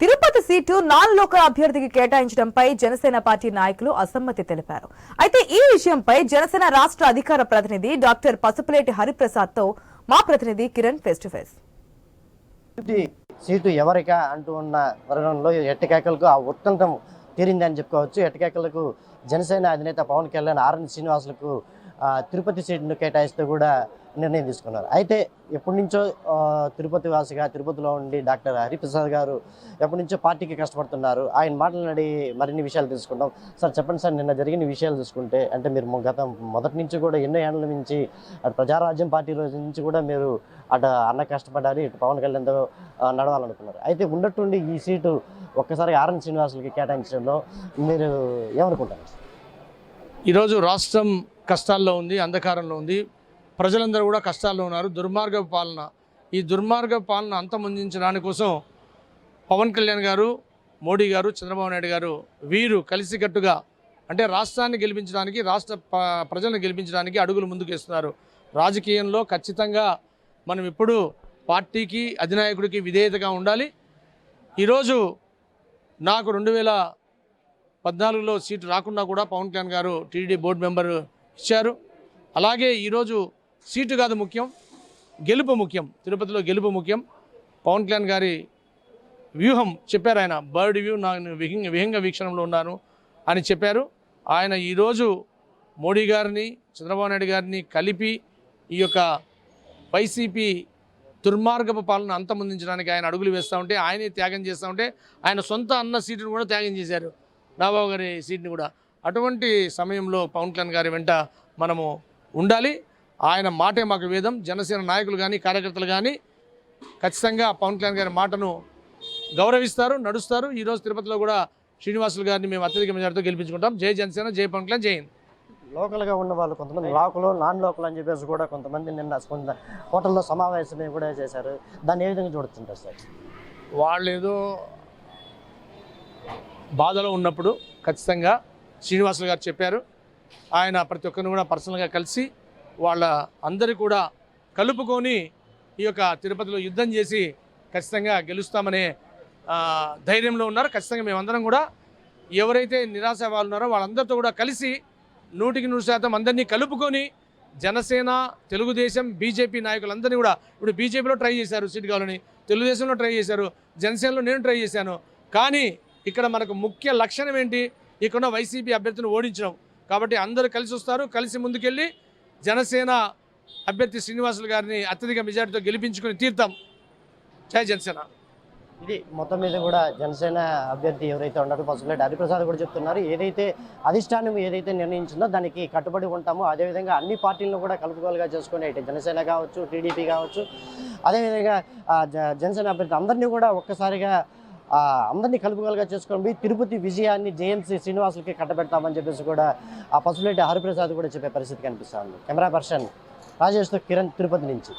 Tirupati seat non local అభ్యర్థికి కేటాయించడంపై Janasena party నాయకులు అసమ్మతి తెలిపారు. అయితే ఈ విషయంపై జనసేన రాష్ట్ర అధికార ప్రతినిధి డాక్టర్ పసుపులేటి హరిప్రసాద్తో మా ప్రతినిధి Kiran face to face. Seat ఎవరికా అంటూ ఉన్న తరుణంలో ఎట్టకేకలకు ఆ ఉత్కంఠం తీరిందని చెప్పుకోవచ్చు. ఎట్టకేకలకు జనసేన అధినేత పవన్ కళ్యాణ్ ఆర్ఎన్ శ్రీనివాసులకు తిరుపతి సీటును కేటాయిస్తూ కూడా నిర్ణయం తీసుకున్నారు. అయితే ఎప్పటి నుంచో తిరుపతి వాసిగా తిరుపతిలో ఉండి డాక్టర్ హరిప్రసాద్ గారు ఎప్పటి నుంచో పార్టీకి కష్టపడుతున్నారు. ఆయన మాట్లాడి మరిన్ని విషయాలు తెలుసుకుంటాం. సార్ చెప్పండి సార్ నిన్న జరిగిన విషయాలు చూసుకుంటే అంటే మీరు గత మొదటి నుంచి కూడా ఎన్నో ఏళ్ళ నుంచి అటు ప్రజారాజ్యం పార్టీ రోజు నుంచి కూడా మీరు అటు అన్న కష్టపడ్డారు ఇటు పవన్ కళ్యాణ్తో నడవాలనుకున్నారు. అయితే ఉన్నట్టుండి ఈ సీటు ఒక్కసారి ఆర్ఎన్ శ్రీనివాసులకి కేటాయించడంలో మీరు ఏమనుకుంటారు? ఈరోజు రాష్ట్రం కష్టాల్లో ఉంది అంధకారంలో ఉంది. ప్రజలందరూ కూడా కష్టాల్లో ఉన్నారు. దుర్మార్గ పాలన. ఈ దుర్మార్గ పాలన అంతమొందించడానికి కోసం పవన్ కళ్యాణ్ గారు మోడీ గారు చంద్రబాబు నాయుడు గారు వీరు కలిసికట్టుగా అంటే రాష్ట్రాన్ని గెలిపించడానికి రాష్ట్ర ప్రజలను గెలిపించడానికి అడుగులు ముందుకేస్తున్నారు. రాజకీయంలో ఖచ్చితంగా మనం ఇప్పుడు పార్టీకి అధినాయకుడికి విధేయతగా ఉండాలి. ఈరోజు నాకు రెండు వేల పద్నాలుగులో సీటు రాకుండా కూడా పవన్ కళ్యాణ్ గారు టీడీ బోర్డు మెంబర్ ఇచ్చారు. అలాగే ఈరోజు సీటు కాదు ముఖ్యం గెలుపు ముఖ్యం. తిరుపతిలో గెలుపు ముఖ్యం. పవన్ కళ్యాణ్ గారి వ్యూహం చెప్పారు ఆయన. బర్డ్ వ్యూ నేను విహంగ విహంగ వీక్షణంలో ఉన్నాను అని చెప్పారు. ఆయన ఈరోజు మోడీ గారిని చంద్రబాబు నాయుడు గారిని కలిపి ఈ యొక్క వైసీపీ దుర్మార్గపు పాలన అంతమొందించడానికి ఆయన అడుగులు వేస్తూ ఉంటే ఆయనే త్యాగం చేస్తూ ఉంటే ఆయన సొంత అన్న సీటును కూడా త్యాగం చేశారు. రాబాబు గారి సీట్ని కూడా. అటువంటి సమయంలో పవన్ కళ్యాణ్ గారి వెంట మనము ఉండాలి. ఆయన మాటే మాకు వేదం. జనసేన నాయకులు కానీ కార్యకర్తలు కానీ ఖచ్చితంగా పవన్ కళ్యాణ్ గారి మాటను గౌరవిస్తారు నడుస్తారు. ఈరోజు తిరుపతిలో కూడా శ్రీనివాసులు గారిని మేము అత్యధిక మెజార్టీతో గెలిపించుకుంటాం. జై జనసేన జై పవన్ కళ్యాణ్ జై లోకల్గా ఉన్న వాళ్ళు కొంతమంది లోకల్ నాన్ లోకల్ అని చెప్పేసి కూడా కొంతమంది నిన్న కొంత హోటల్లో సమావేశం కూడా చేశారు. దాన్ని ఏ విధంగా చూడుతుంటారు సార్? వాళ్ళు ఏదో బాధలో ఉన్నప్పుడు ఖచ్చితంగా శ్రీనివాసులు గారు చెప్పారు. ఆయన ప్రతి ఒక్కరిని కూడా పర్సనల్గా కలిసి వాళ్ళ అందరి కూడా కలుపుకొని ఈ యొక్క తిరుపతిలో యుద్ధం చేసి ఖచ్చితంగా గెలుస్తామనే ధైర్యంలో ఉన్నారు. ఖచ్చితంగా మేమందరం కూడా ఎవరైతే నిరాశ వాళ్ళు ఉన్నారో వాళ్ళందరితో కూడా కలిసి నూటికి నూరు శాతం అందరినీ కలుపుకొని జనసేన తెలుగుదేశం బీజేపీ నాయకులందరినీ కూడా ఇప్పుడు బీజేపీలో ట్రై చేశారు సీట్ కావాలని తెలుగుదేశంలో ట్రై చేశారు జనసేనలో నేను ట్రై చేశాను. కానీ ఇక్కడ మనకు ముఖ్య లక్షణం ఏంటి? ఇక్కడ వైసీపీ అభ్యర్థిని ఓడించడం. కాబట్టి అందరూ కలిసి వస్తారు కలిసి ముందుకెళ్ళి జనసేన అభ్యర్థి శ్రీనివాసులు గారిని అత్యధిక మెజార్టీతో గెలిపించుకుని తీర్థం. జై జనసేన. ఇది మొత్తం మీద కూడా జనసేన అభ్యర్థి ఎవరైతే ఉన్నారో పసుపులేటి హరిప్రసాద్ కూడా చెప్తున్నారు. ఏదైతే అధిష్టానం ఏదైతే నిర్ణయించిందో దానికి కట్టుబడి ఉంటామో అదేవిధంగా అన్ని పార్టీలను కూడా కలుపుకోలుగా చేసుకుని జనసేన కావచ్చు టీడీపీ కావచ్చు అదేవిధంగా జ- జనసేన అభ్యర్థి అందరినీ కూడా ఒక్కసారిగా అందరినీ కలుపుకలుగా చేసుకొని పోయి తిరుపతి విజయాన్ని జేఎంసీ శ్రీనివాసులకి కట్టబెడతామని చెప్పేసి కూడా ఆ పసుపులేటి హరిప్రసాద్ కూడా చెప్పే పరిస్థితి కనిపిస్తుంది కెమెరా పర్సన్ రాజేష్తో కిరణ్ తిరుపతి నుంచి.